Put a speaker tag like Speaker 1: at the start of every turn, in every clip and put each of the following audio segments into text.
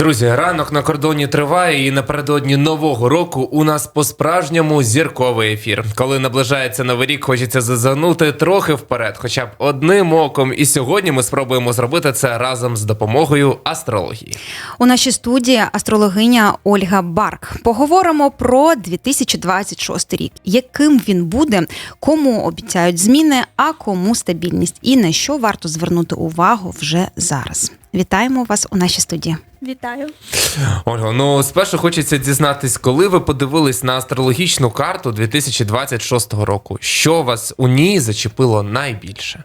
Speaker 1: Друзі, ранок на кордоні триває, і напередодні нового року у нас по-справжньому зірковий ефір. Коли наближається новий рік, хочеться зазирнути трохи вперед, хоча б одним оком. І сьогодні ми спробуємо зробити це разом з допомогою астрології.
Speaker 2: У нашій студії астрологиня Ольга Барк. Поговоримо про 2026 рік, яким він буде, кому обіцяють зміни, а кому стабільність, і на що варто звернути увагу вже зараз. Вітаємо вас у нашій студії.
Speaker 3: Вітаю.
Speaker 1: Ольга, ну спершу хочеться дізнатись, коли ви подивились на астрологічну карту 2026 року, що вас у ній зачепило найбільше?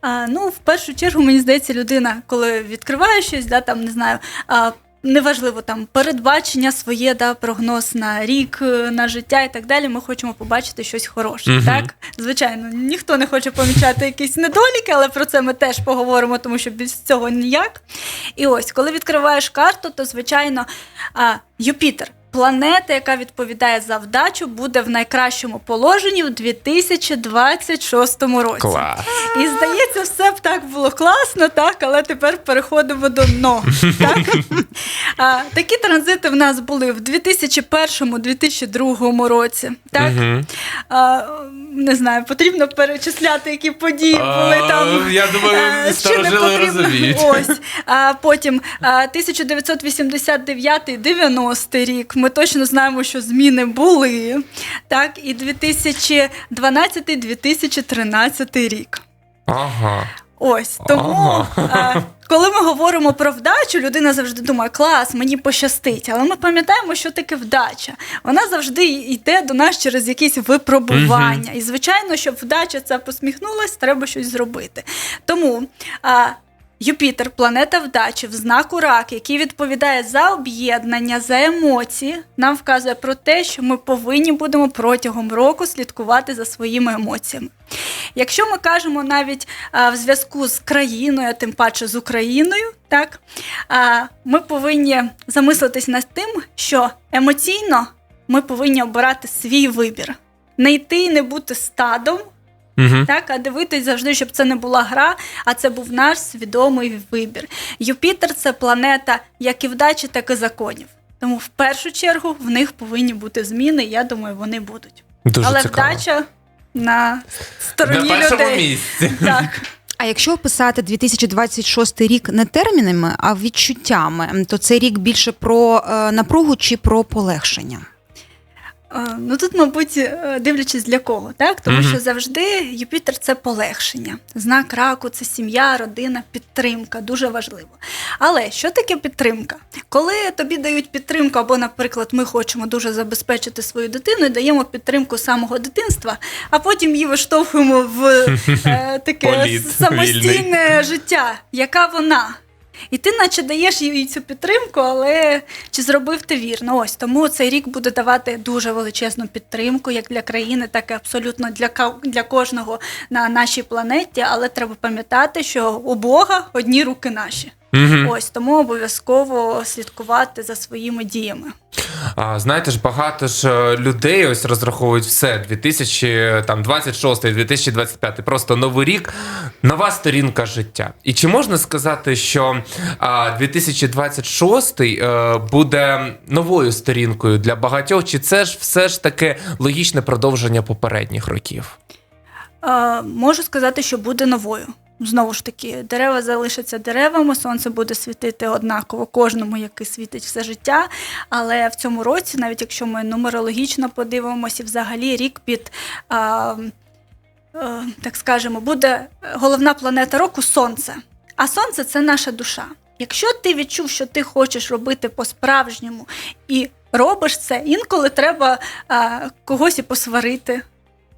Speaker 3: А, ну, в першу чергу, мені здається, людина, коли відкриває щось, да, там не знаю. А, Неважливо там передбачення своє, да, прогноз на рік, е, на життя і так далі. Ми хочемо побачити щось хороше.
Speaker 1: Угу.
Speaker 3: Так, звичайно, ніхто не хоче помічати якісь недоліки, але про це ми теж поговоримо, тому що без цього ніяк. І ось, коли відкриваєш карту, то звичайно а, Юпітер. Планета, яка відповідає за вдачу, буде в найкращому положенні в 2026 році.
Speaker 1: Клас.
Speaker 3: І здається, все б так було класно, так, але тепер переходимо до но. Так? А, такі транзити в нас були в 2001-2002 році. Так? А, не знаю, потрібно перечисляти, які події були там.
Speaker 1: я думаю, старожили розуміють.
Speaker 3: Ось. А потім а, 1989-90 рік. Ми точно знаємо, що зміни були. Так, і 2012-2013 рік.
Speaker 1: Ага.
Speaker 3: Ось тому,
Speaker 1: Ага.
Speaker 3: коли ми говоримо про вдачу, людина завжди думає, клас, мені пощастить. Але ми пам'ятаємо, що таке вдача. Вона завжди йде до нас через якісь випробування. І, звичайно, щоб вдача ця посміхнулась, треба щось зробити. Тому. Юпітер, планета вдачі в знаку рак, який відповідає за об'єднання, за емоції, нам вказує про те, що ми повинні будемо протягом року слідкувати за своїми емоціями. Якщо ми кажемо навіть а, в зв'язку з країною, тим паче з Україною, так а, ми повинні замислитись над тим, що емоційно ми повинні обирати свій вибір, не йти і не бути стадом,
Speaker 1: Угу.
Speaker 3: так, а дивитись завжди, щоб це не була гра, а це був наш свідомий вибір. Юпітер це планета як і вдачі, так і законів. Тому в першу чергу в них повинні бути зміни. Я думаю, вони будуть.
Speaker 1: Дуже
Speaker 3: Але
Speaker 1: цікаво.
Speaker 3: вдача на стороні
Speaker 1: На першому
Speaker 3: людей.
Speaker 1: місці.
Speaker 3: Так.
Speaker 2: А якщо описати 2026 рік не термінами, а відчуттями, то це рік більше про е, напругу чи про полегшення?
Speaker 3: Ну тут, мабуть, е, дивлячись для кого, так? Тому
Speaker 1: Мгм.
Speaker 3: що завжди Юпітер це полегшення. Знак раку це сім'я, родина, підтримка, дуже важливо. Але що таке підтримка? Коли тобі дають підтримку, або, наприклад, ми хочемо дуже забезпечити свою дитину і даємо підтримку самого дитинства, а потім її виштовхуємо в е, таке
Speaker 1: Політ
Speaker 3: самостійне життя. Яка вона? І ти, наче даєш їй цю підтримку, але чи зробив ти вірно? Ось тому цей рік буде давати дуже величезну підтримку, як для країни, так і абсолютно для для кожного на нашій планеті. Але треба пам'ятати, що у Бога одні руки наші.
Speaker 1: Мгм.
Speaker 3: Ось тому обов'язково слідкувати за своїми діями.
Speaker 1: А, знаєте ж, багато ж е, людей ось розраховують все 2026, 2025, просто новий рік, нова сторінка життя. І чи можна сказати, що а, 2026 е, буде новою сторінкою для багатьох, чи це ж все ж таки логічне продовження попередніх років?
Speaker 3: Е, можу сказати, що буде новою. Знову ж таки, дерева залишаться деревами, сонце буде світити однаково кожному, який світить все життя. Але в цьому році, навіть якщо ми нумерологічно подивимося, взагалі рік під. А, так скажемо, буде головна планета року Сонце. А Сонце це наша душа. Якщо ти відчув, що ти хочеш робити по-справжньому і робиш це, інколи треба а, когось і посварити.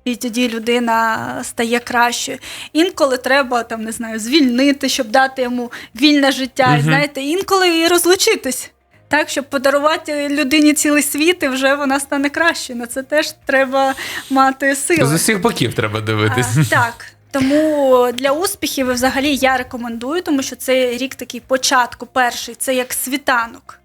Speaker 3: І тоді людина стає кращою. Інколи треба там не знаю, звільнити, щоб дати йому вільне життя. І знаєте, інколи і розлучитись. Так, щоб подарувати людині цілий світ, і вже вона стане краще. На це теж треба мати сили.
Speaker 1: З усіх боків треба дивитись.
Speaker 3: А, так. Тому для успіхів взагалі я рекомендую, тому що це рік такий початку, перший, це як світанок.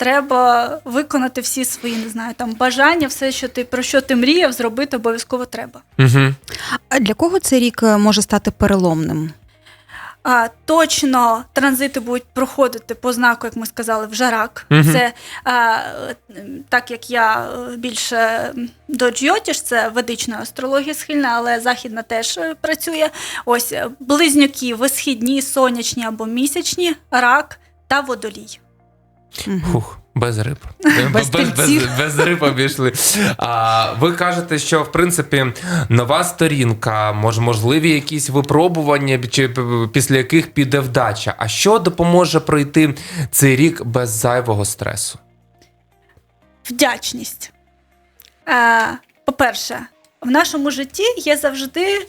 Speaker 3: Треба виконати всі свої, не знаю, там бажання, все, що ти про що ти мріяв, зробити обов'язково треба.
Speaker 1: Угу.
Speaker 2: А для кого цей рік е, може стати переломним?
Speaker 3: А, точно транзити будуть проходити по знаку, як ми сказали, вже рак.
Speaker 1: Мгм.
Speaker 3: Це а, так як я е, більше до Джйотіш, це ведичної астрології схильна, але західна теж е, працює. Ось близнюки, висхідні, сонячні або місячні, рак та водолій.
Speaker 1: Фух, без риб.
Speaker 2: Без
Speaker 1: без,
Speaker 2: тельців.
Speaker 1: без риб обійшли. А, ви кажете, що в принципі нова сторінка, мож, можливі якісь випробування, чи після яких піде вдача. А що допоможе пройти цей рік без зайвого стресу?
Speaker 3: Вдячність. Е, по-перше, в нашому житті є завжди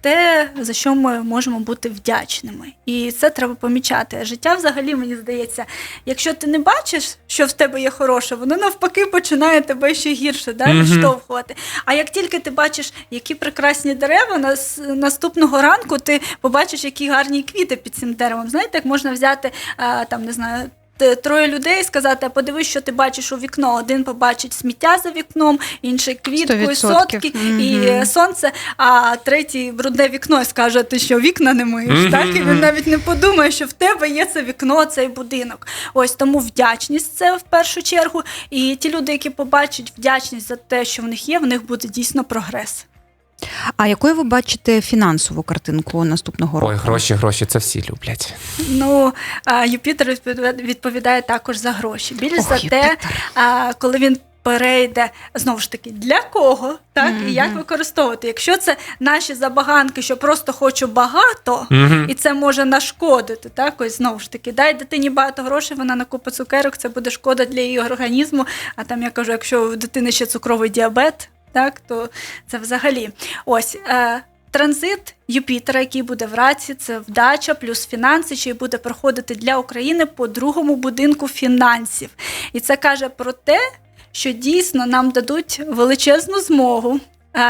Speaker 3: те, за що ми можемо бути вдячними. І це треба помічати. Життя взагалі, мені здається, якщо ти не бачиш, що в тебе є хороше, воно навпаки починає тебе ще гірше да, відштовхувати. А як тільки ти бачиш, які прекрасні дерева, нас, наступного ранку ти побачиш, які гарні квіти під цим деревом. Знаєте, як можна взяти е, там, не знаю. Т- Троє людей і сказати, а подивись, що ти бачиш у вікно. Один побачить сміття за вікном, інший квітку і
Speaker 2: 100%.
Speaker 3: сотки, і е, сонце, а третій брудне вікно і скаже, ти що вікна не миєш.
Speaker 1: Мгм,
Speaker 3: Так? І він навіть не подумає, що в тебе є це вікно, цей будинок. Ось тому вдячність це в першу чергу. І ті люди, які побачать вдячність за те, що в них є, в них буде дійсно прогрес.
Speaker 2: А якою ви бачите фінансову картинку наступного року?
Speaker 1: Ой, гроші, гроші, це всі люблять.
Speaker 3: Ну, Юпітер відповідає- також за гроші. Більш
Speaker 2: Ох,
Speaker 3: за те,
Speaker 2: Юпітер.
Speaker 3: коли він перейде знову ж таки для кого, так
Speaker 2: Мгм.
Speaker 3: і як використовувати. Якщо це наші забаганки, що просто хочу багато.
Speaker 1: Мгм.
Speaker 3: І це може нашкодити, так ось знову ж таки, дай дитині багато грошей, вона накупить цукерок, це буде шкода для її організму. А там я кажу, якщо у дитини ще цукровий діабет, так то це взагалі ось. Е, Транзит Юпітера, який буде в раці, це вдача плюс фінанси, що й буде проходити для України по другому будинку фінансів. І це каже про те, що дійсно нам дадуть величезну змогу.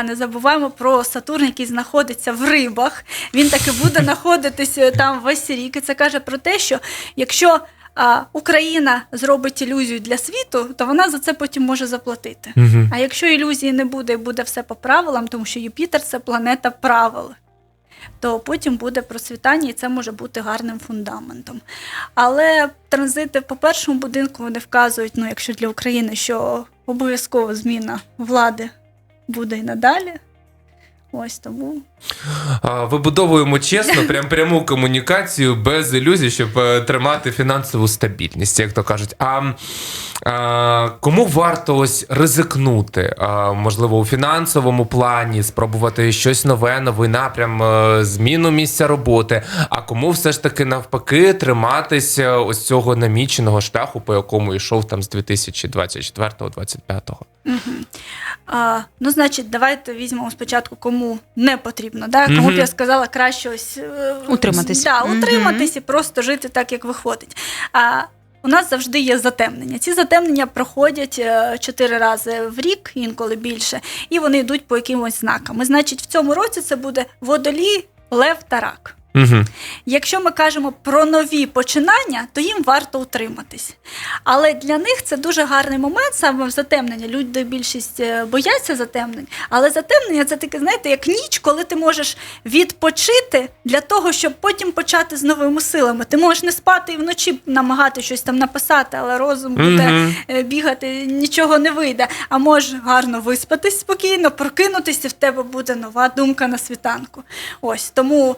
Speaker 3: Не забуваємо про Сатурн, який знаходиться в рибах. Він таки буде знаходитися там весь рік. І це каже про те, що якщо а, Україна зробить ілюзію для світу, то вона за це потім може заплатити.
Speaker 1: Мгм.
Speaker 3: А якщо ілюзії не буде і буде все по правилам, тому що Юпітер це планета правил, то потім буде процвітання, і це може бути гарним фундаментом. Але транзити по першому будинку вони вказують, ну якщо для України, що обов'язково зміна влади буде і надалі. Ось тому
Speaker 1: Вибудовуємо чесно, прям пряму комунікацію без ілюзій, щоб е, тримати фінансову стабільність, як то кажуть. А, а кому варто ось ризикнути? А, можливо, у фінансовому плані спробувати щось нове, новий напрям, е, зміну місця роботи. А кому все ж таки навпаки триматися ось цього наміченого шляху, по якому йшов там з 2024-2025?
Speaker 3: А, ну, значить, давайте візьмемо спочатку, кому не потрібно. Да? Кому б я сказала краще ось е,
Speaker 2: Утриматись.
Speaker 3: Да, утриматись і просто жити так, як виходить. А у нас завжди є затемнення. Ці затемнення проходять е, чотири рази в рік, інколи більше, і вони йдуть по якимось знакам. І, значить, в цьому році це буде водолій, лев та рак.
Speaker 1: Угу.
Speaker 3: Якщо ми кажемо про нові починання, то їм варто утриматись. Але для них це дуже гарний момент саме затемнення. Люди більшість е, бояться затемнень, але затемнення це таке, знаєте, як ніч, коли ти можеш відпочити для того, щоб потім почати з новими силами. Ти можеш не спати і вночі намагати щось там написати, але розум буде е, бігати, нічого не вийде. А можеш гарно виспатись спокійно, прокинутися, і в тебе буде нова думка на світанку. Ось тому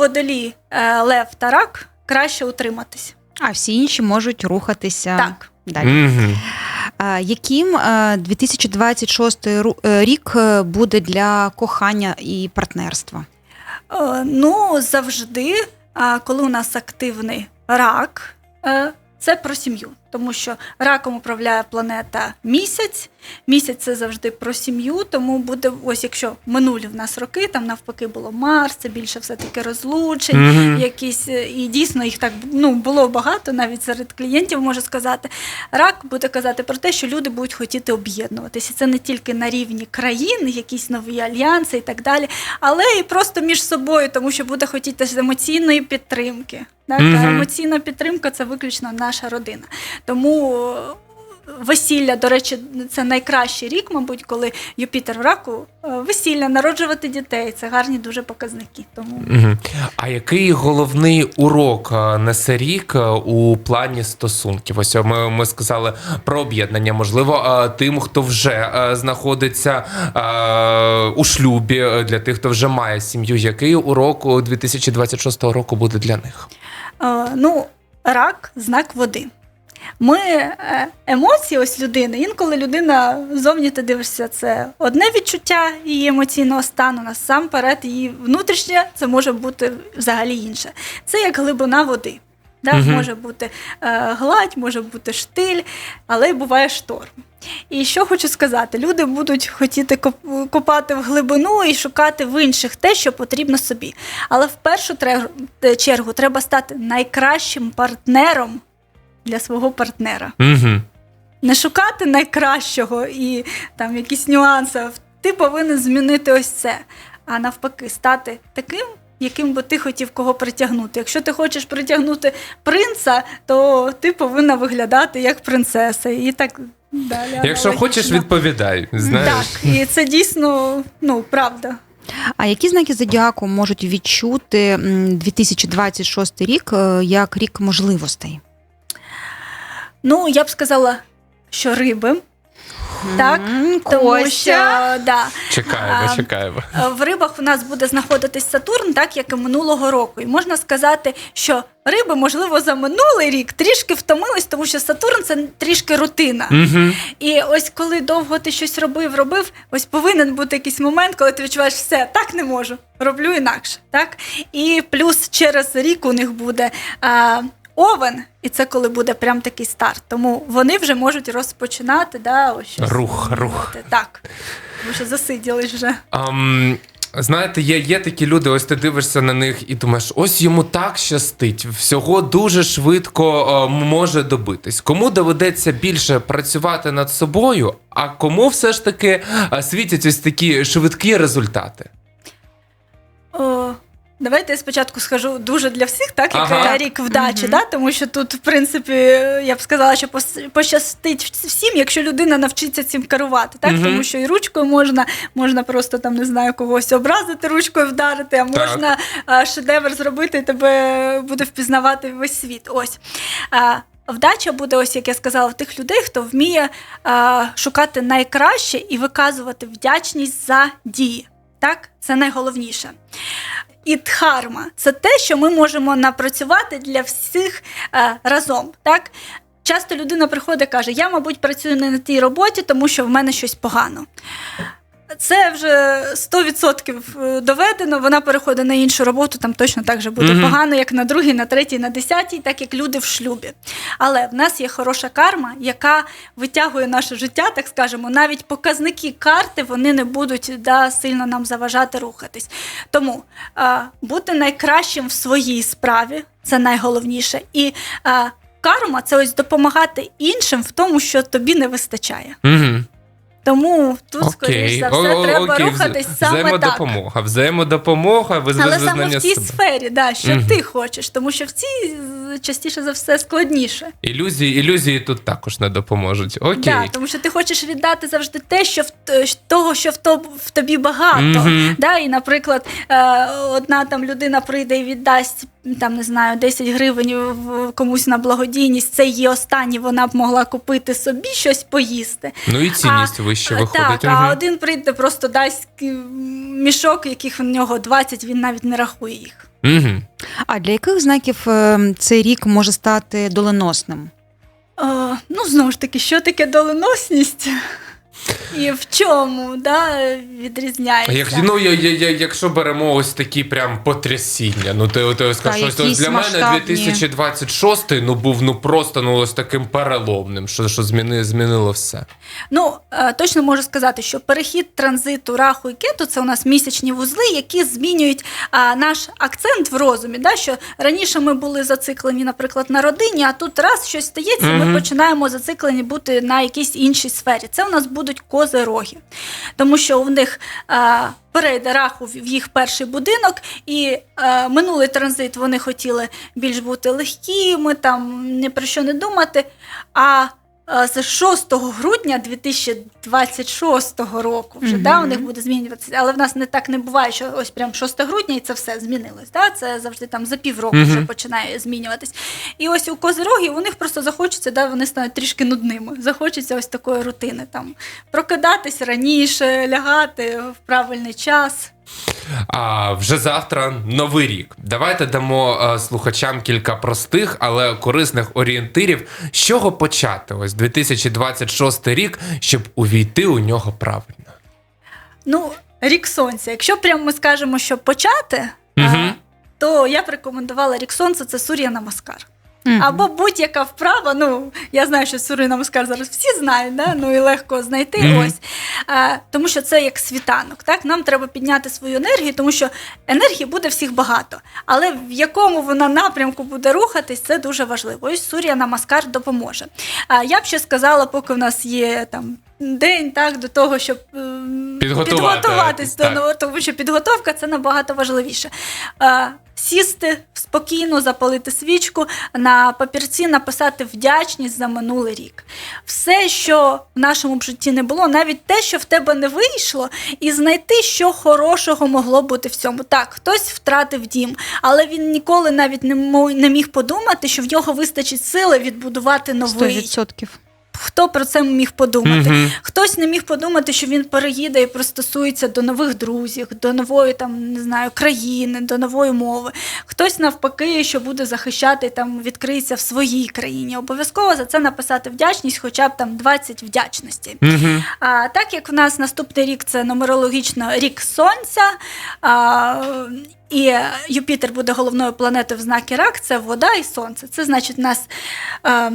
Speaker 3: водолі, е, лев та рак краще утриматись.
Speaker 2: А всі інші можуть рухатися
Speaker 3: Так.
Speaker 2: далі.
Speaker 1: Угу.
Speaker 2: А, яким е, 2026 е, рік е, буде для кохання і партнерства?
Speaker 3: Е, Ну, завжди, а, коли у нас активний рак, е, це про сім'ю. Тому що раком управляє планета місяць. Місяць це завжди про сім'ю, тому буде, ось якщо минулі в нас роки, там навпаки було Марс, це більше все-таки розлучень,
Speaker 1: Мгм.
Speaker 3: якісь, е, і дійсно їх так ну, було багато, навіть серед клієнтів можу сказати. Рак буде казати про те, що люди будуть хотіти об'єднуватися. Це не тільки на рівні країн, якісь нові альянси і так далі, але і просто між собою, тому що буде хотітися емоційної підтримки. Так?
Speaker 1: Мгм.
Speaker 3: емоційна підтримка це виключно наша родина. Тому весілля, до речі, це найкращий рік, мабуть, коли Юпітер в раку, е, весілля, народжувати дітей. Це гарні дуже показники. Тому
Speaker 1: А який головний урок е, несе рік е, у плані стосунків? Ось ми, ми сказали про об'єднання. Можливо, тим, хто вже знаходиться у шлюбі, для тих, хто вже має сім'ю. Який урок у 2026 року буде для них?
Speaker 3: Ну, рак знак води. Ми е, емоції ось людини. Інколи людина зовні ти дивишся, це одне відчуття її емоційного стану. Насамперед, її внутрішнє це може бути взагалі інше. Це як глибина води. Да?
Speaker 1: Мгм.
Speaker 3: Може бути е, гладь, може бути штиль, але й буває шторм. І що хочу сказати: люди будуть хотіти коп- копати в глибину і шукати в інших те, що потрібно собі. Але в першу чергу треба стати найкращим партнером для свого партнера.
Speaker 1: Угу.
Speaker 3: Не шукати найкращого і там якісь нюанси. Ти повинен змінити ось це. А навпаки, стати таким, яким би ти хотів кого притягнути. Якщо ти хочеш притягнути принца, то ти повинна виглядати як принцеса. І так далі.
Speaker 1: Якщо хочеш, відповідай. Знаєш.
Speaker 3: Так, і це дійсно ну, правда.
Speaker 2: А які знаки зодіаку можуть відчути м, 2026 рік е, як рік можливостей?
Speaker 3: Ну, я б сказала, що риби. Так, Тому що да,
Speaker 1: Чекаємо, чекаємо.
Speaker 3: Е, В рибах у нас буде знаходитись Сатурн, так як і минулого року. І можна сказати, що риби, можливо, за минулий рік трішки втомились, тому що Сатурн це трішки рутина.
Speaker 1: Угу.
Speaker 3: І ось коли довго ти щось робив, робив, ось повинен бути якийсь момент, коли ти відчуваєш все, так не можу, роблю інакше. Так? І плюс через рік у них буде. А, Овен, і це коли буде прям такий старт. Тому вони вже можуть розпочинати да, ось щось
Speaker 1: Рух, рух.
Speaker 3: Так. Тому що засиділись вже.
Speaker 1: Ам, знаєте, є, є такі люди, ось ти дивишся на них і думаєш, ось йому так щастить, всього дуже швидко е, може добитись. Кому доведеться більше працювати над собою, а кому все ж таки е, світять ось такі швидкі результати?
Speaker 3: О, давайте я спочатку скажу дуже для всіх, так як
Speaker 1: Ага.
Speaker 3: е, рік вдачі,
Speaker 2: Мгм.
Speaker 3: да? тому що тут, в принципі, я б сказала, що пощастить всім, якщо людина навчиться цим керувати. Так?
Speaker 1: Мгм.
Speaker 3: Тому що і ручкою можна, можна просто там не знаю когось образити, ручкою вдарити, а можна а, шедевр зробити, і тебе буде впізнавати весь світ. Ось. Вдача буде, ось як я сказала, в тих людей, хто вміє а, шукати найкраще і виказувати вдячність за дії. Так, це найголовніше. І дхарма це те, що ми можемо напрацювати для всіх е, разом. Так? Часто людина приходить і каже: Я, мабуть, працюю не на тій роботі, тому що в мене щось погано. Це вже 100% доведено. Вона переходить на іншу роботу, там точно так же буде
Speaker 1: Мгм.
Speaker 3: погано, як на другій, на третій, на десятій, так як люди в шлюбі. Але в нас є хороша карма, яка витягує наше життя, так скажемо. Навіть показники карти вони не будуть да, сильно нам заважати рухатись. Тому а, бути найкращим в своїй справі це найголовніше. І а, карма це ось допомагати іншим в тому, що тобі не вистачає.
Speaker 1: Угу.
Speaker 3: Тому тут, скоріш за все,
Speaker 1: О-
Speaker 3: треба
Speaker 1: окей.
Speaker 3: рухатись саме так.
Speaker 1: Взаємодопомога. Взаємодопомога,
Speaker 3: Але саме в тій
Speaker 1: себе.
Speaker 3: сфері, да, що
Speaker 1: Мгм.
Speaker 3: ти хочеш, тому що в цій частіше за все складніше.
Speaker 1: Ілюзії, ілюзії тут також не допоможуть. Окей.
Speaker 3: Да, тому що ти хочеш віддати завжди те, що в того, що в, то, в тобі багато.
Speaker 1: Мгм.
Speaker 3: Да, і, наприклад, е, одна там людина прийде і віддасть там не знаю 10 гривень в- комусь на благодійність. Це її останні, вона б могла купити собі щось поїсти.
Speaker 1: Ну і цінність вище
Speaker 3: Е,
Speaker 1: виходить.
Speaker 3: Так, а один прийде, просто дасть мішок, яких в нього 20, він навіть не рахує їх.
Speaker 1: Мгм.
Speaker 2: А для яких знаків е, цей рік може стати доленосним?
Speaker 3: О, ну, знову ж таки, що таке доленосність? І в чому да, відрізняється?
Speaker 1: Як, ну, я, я, я, якщо беремо ось такі прям потрясіння, ну ти, ти скажеш, ось, ось для мене
Speaker 2: масштабні.
Speaker 1: 2026 ну був ну просто ну ось таким переломним, що, що зміни, змінило все.
Speaker 3: Ну, е, точно можу сказати, що перехід транзиту раху і кету це у нас місячні вузли, які змінюють а, наш акцент в розумі. Да? Що раніше ми були зациклені, наприклад, на родині, а тут раз щось стається,
Speaker 1: Мгм.
Speaker 3: ми починаємо зациклені бути на якійсь іншій сфері. Це у нас будуть козероги, тому що у них. А, Перейде раху в в їх перший будинок, і е, минулий транзит вони хотіли більш бути легкими, там ні про що не думати. А е, з 6 грудня 2026 року вже
Speaker 2: Мгм.
Speaker 3: да, у них буде змінюватися. Але в нас не так не буває, що ось прям 6 грудня і це все змінилось. Да? Це завжди там за півроку
Speaker 1: Мгм.
Speaker 3: вже починає змінюватись. І ось у козирогів у них просто захочеться, да, вони стануть трішки нудними. Захочеться ось такої рутини. Там прокидатись раніше, лягати в правильний час.
Speaker 1: А вже завтра новий рік. Давайте дамо е, слухачам кілька простих, але корисних орієнтирів, з чого почати. Ось 2026 рік, щоб увійти у нього правильно.
Speaker 3: Ну, рік сонця. Якщо прямо ми скажемо, що почати, а, то я б рекомендувала рік сонця це Сур'я Намаскар.
Speaker 2: Мгм.
Speaker 3: Або будь-яка вправа. Ну, я знаю, що Сур'я Намаскар зараз всі знають, да? ну і легко знайти.
Speaker 1: Мгм.
Speaker 3: Ось. А, тому що це як світанок. Так? Нам треба підняти свою енергію, тому що енергії буде всіх багато. Але в якому вона напрямку буде рухатись, це дуже важливо. Ось Сур'я Намаскар допоможе. А, я б ще сказала, поки в нас є там. День так до того, щоб ем,
Speaker 1: Підготувати,
Speaker 3: підготуватись до нового, тому що підготовка це набагато важливіше. Сісти спокійно, запалити свічку, на папірці написати вдячність за минулий рік. Все, що в нашому житті не було, навіть те, що в тебе не вийшло, і знайти, що хорошого могло бути в цьому. Так, хтось втратив дім, але він ніколи навіть не міг подумати, що в нього вистачить сили відбудувати новий.
Speaker 2: 100%.
Speaker 3: Хто про це міг подумати?
Speaker 1: Мгм.
Speaker 3: Хтось не міг подумати, що він переїде і пристосується до нових друзів, до нової там не знаю країни, до нової мови. Хтось навпаки, що буде захищати там, відкриється в своїй країні. Обов'язково за це написати вдячність, хоча б там 20 вдячностей.
Speaker 1: Мгм.
Speaker 3: А так як в нас наступний рік це нумерологічно рік сонця. А, і Юпітер буде головною планетою в знакі рак, це вода і сонце. Це значить, у нас е,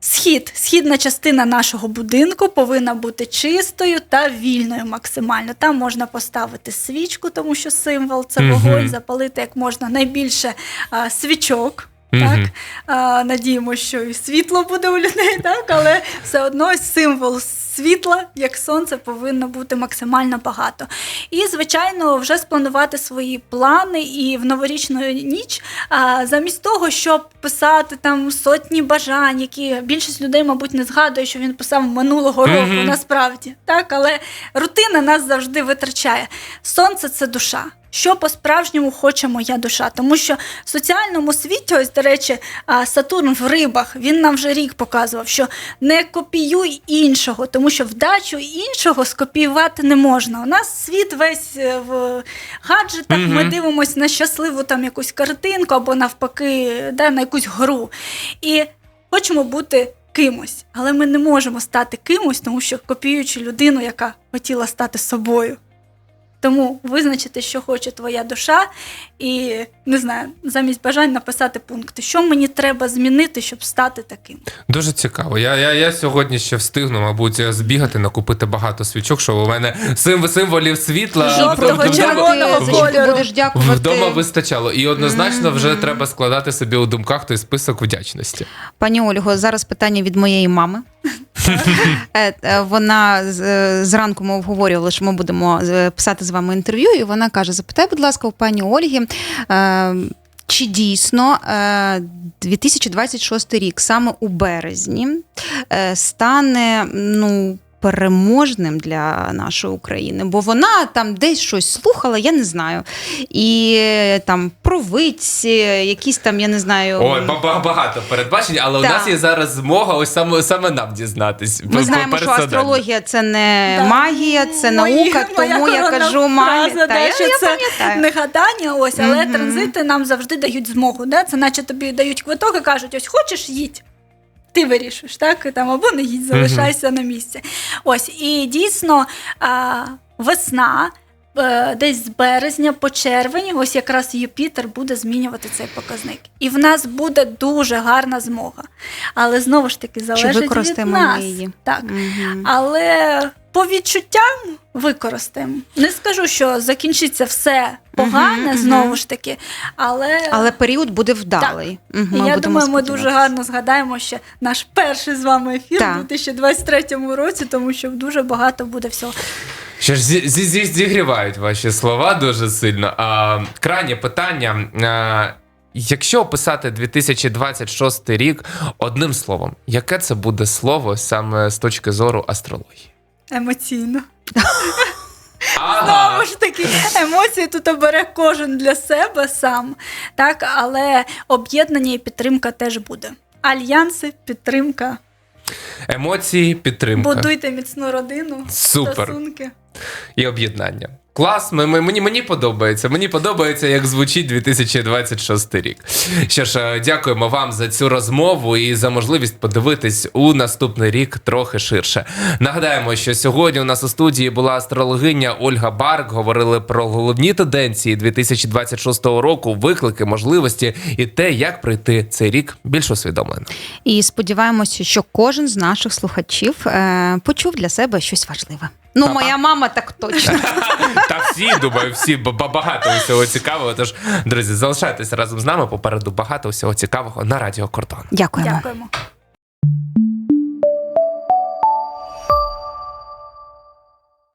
Speaker 3: схід, східна частина нашого будинку повинна бути чистою та вільною максимально. Там можна поставити свічку, тому що символ це
Speaker 1: вогонь,
Speaker 3: вогонь, запалити як можна найбільше а, свічок. Так,
Speaker 1: Мгм.
Speaker 3: а, надіємося, що і світло буде у людей, так, але все одно символ світла, як сонце, повинно бути максимально багато. І, звичайно, вже спланувати свої плани і в новорічну ніч, а, замість того, щоб писати там сотні бажань, які більшість людей, мабуть, не згадує, що він писав минулого року,
Speaker 1: Мгм.
Speaker 3: насправді. Так, але рутина нас завжди витрачає. Сонце це душа. Що по-справжньому хоче моя душа? Тому що в соціальному світі, ось, до речі, Сатурн в рибах, він нам вже рік показував, що не копіюй іншого, тому що вдачу іншого скопіювати не можна. У нас світ весь е, в гаджетах, ми дивимося на щасливу там якусь картинку або навпаки, да, на якусь гру. І хочемо бути кимось, але ми не можемо стати кимось, тому що копіюючи людину, яка хотіла стати собою. Тому визначити, що хоче твоя душа, і не знаю, замість бажань написати пункти, що мені треба змінити, щоб стати таким.
Speaker 1: Дуже цікаво. Я, я, я сьогодні ще встигну, мабуть, збігати, накупити багато свічок, щоб у мене сим, символів світла
Speaker 3: Жовтого,
Speaker 1: вдома-
Speaker 3: червоного
Speaker 2: що
Speaker 3: кольору.
Speaker 2: будеш дякувати.
Speaker 1: Вдома вистачало. І однозначно вже
Speaker 2: Мгм.
Speaker 1: треба складати собі у думках той список вдячності.
Speaker 2: Пані Ольго, зараз питання від моєї мами. Е, е, Вона е, зранку ми обговорювали, що ми будемо писати з вами інтерв'ю, і вона каже: запитай, будь ласка, у пані Ольги. Чи дійсно е, 2026 рік, саме у березні, стане ну переможним для нашої України? Бо вона там десь щось слухала, я не знаю. І там провидці, якісь там, я не знаю.
Speaker 1: Ой, ба- ба- багато передбачень, але у нас є зараз змога ось саме, саме нам дізнатись.
Speaker 2: Ми знаємо, що астрологія це не
Speaker 3: Да.
Speaker 2: магія, це
Speaker 3: Мої-
Speaker 2: наука,
Speaker 3: моя
Speaker 2: тому я кажу
Speaker 3: фраза,
Speaker 2: Та, я,
Speaker 3: що
Speaker 2: я
Speaker 3: це
Speaker 2: пам'ятаю.
Speaker 3: Не гадання, ось, але
Speaker 2: Мгм.
Speaker 3: транзити нам завжди дають змогу. Да? Це наче тобі дають квиток і кажуть: ось хочеш їдь. Ти вирішиш, так? Там, або не їдь, залишайся на місці. Ось, і дійсно а, весна, е, десь з березня по червень, ось якраз Юпітер буде змінювати цей показник. І в нас буде дуже гарна змога. Але знову ж таки залежить від нас.
Speaker 2: її?
Speaker 3: Так.
Speaker 2: Угу.
Speaker 3: Але по відчуттям використаємо. Не скажу, що закінчиться все погане,
Speaker 2: Мгм,
Speaker 3: знову
Speaker 2: мгм.
Speaker 3: ж таки. Але,
Speaker 2: Але період буде вдалий.
Speaker 3: І
Speaker 2: ми
Speaker 3: я думаю, ми дуже гарно згадаємо ще наш перший з вами ефір
Speaker 2: Так.
Speaker 3: у 2023 році, тому що дуже багато буде всього.
Speaker 1: Що ж зі, зі, зі- зігрівають ваші слова дуже сильно. А, крайнє питання. А, якщо описати 2026 рік одним словом, яке це буде слово саме з точки зору астрології?
Speaker 3: Емоційно. Знову ж таки, емоції тут обере кожен для себе сам. Так, але об'єднання і підтримка теж буде. Альянси, підтримка.
Speaker 1: Емоції, підтримка
Speaker 3: Будуйте міцну родину,
Speaker 1: Супер.
Speaker 3: стосунки.
Speaker 1: і об'єднання. Клас, ми, ми- мені, мені подобається. Мені подобається, як звучить 2026 рік. Що ж, е, дякуємо вам за цю розмову і за можливість подивитись у наступний рік трохи ширше. Нагадаємо, що сьогодні у нас у студії була астрологиня Ольга Барк. Говорили про головні тенденції 2026 року, виклики, можливості і те, як пройти цей рік більш усвідомлено.
Speaker 2: І сподіваємося, що кожен з наших слухачів е, почув для себе щось важливе. Ну,
Speaker 1: Па-па.
Speaker 2: моя мама так точно.
Speaker 1: Та всі, думаю, всі бо- багато усього цікавого. Тож, друзі, залишайтеся разом з нами. Попереду багато усього цікавого на радіо Кордон.
Speaker 2: Дякуємо.
Speaker 3: Дякуємо.